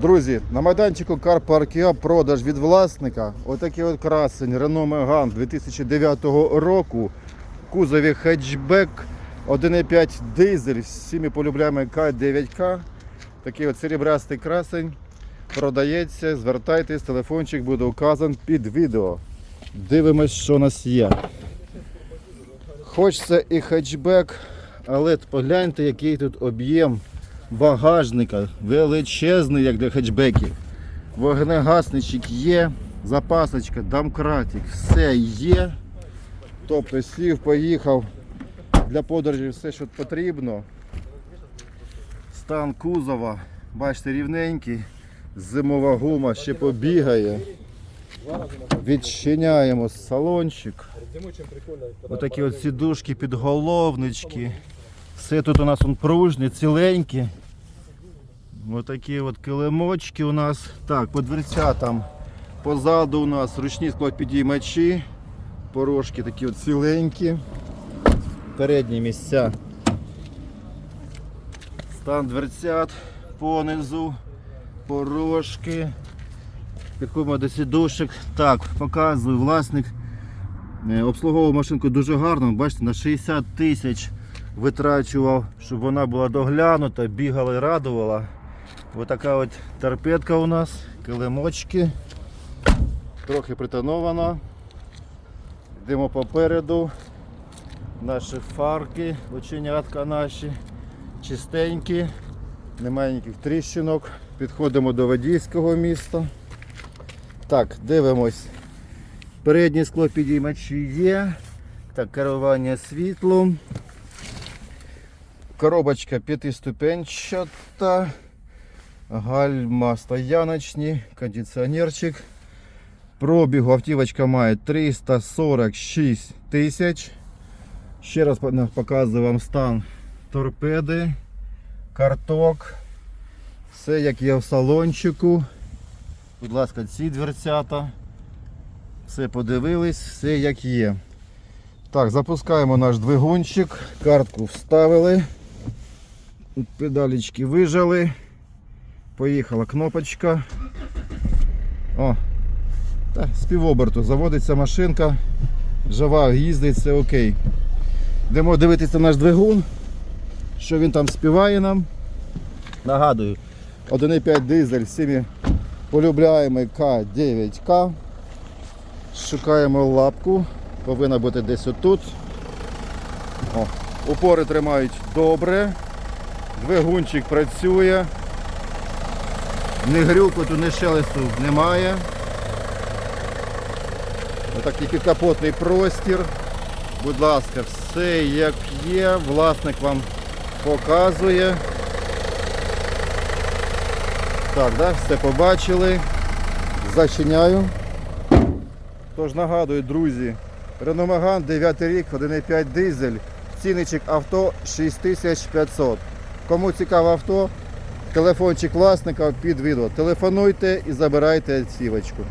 Друзі, на майданчику Park продаж від власника. Отакий от красень Renault Megane 2009 року. Кузові хетчбек 1.5 дизель. Всі ми полюбляємо К9К. Такий от серебрястий красень. Продається, звертайтесь, телефончик буде указан під відео. Дивимось, що у нас є. Хочеться і хетчбек, але погляньте, який тут об'єм багажника. Величезний, як для хетчбеків. Вогнегасничок є, запасочка, домкратик, все є. Тобто сів, поїхав для подорожі все, що потрібно. Стан кузова, бачите, рівненький. Зимова гума ще побігає. Відчиняємо салончик. Отакі от сідушки, підголовнички. Все тут у нас он пружне, ціленьке. Отакі от килимочки у нас. Так, по дверцятам позаду у нас ручні склопідіймачі. Порожки такі от ціленькі. Передні місця. Стан дверцят понизу, порожки. Підходимо до сідушок. Так, показую власник. Е, Обслуговував машинку дуже гарно. Бачите, на 60 тисяч витрачував, щоб вона була доглянута, бігала і радувала. Ось така от торпедка у нас, килимочки. Трохи притонована. Йдемо попереду. Наші фарки, оченятка наші, чистенькі, немає ніяких тріщинок. Підходимо до водійського міста. Так, дивимось. Переднє скло підіймачі є. Так, керування світлом. Коробочка п'ятиступенчата. Гальма стояночні, кондиціонерчик. Пробігу автівочка має 346 тисяч. Ще раз показую вам стан торпеди, карток. Все як є в салончику. Будь ласка, ці дверцята. Все подивились, все як є. Так, запускаємо наш двигунчик, картку вставили, педалічки вижали. Поїхала кнопочка. О, та, з півоберту заводиться машинка, жива, їздить, все окей. Йдемо дивитися наш двигун, що він там співає нам. Нагадую, 1,5 дизель, всіми полюбляємо К9К. Шукаємо лапку, повинна бути десь отут. О, упори тримають добре, двигунчик працює, ні грюкоту, ні шелесту немає. Отакий підкапотний простір. Будь ласка, все як є, власник вам показує. Так, да, все побачили. Зачиняю. Тож нагадую, друзі, Megane 9 рік, 1,5 дизель, ціничок авто 6500. Кому цікаве авто, телефончик власника під відео. Телефонуйте і забирайте цівочку.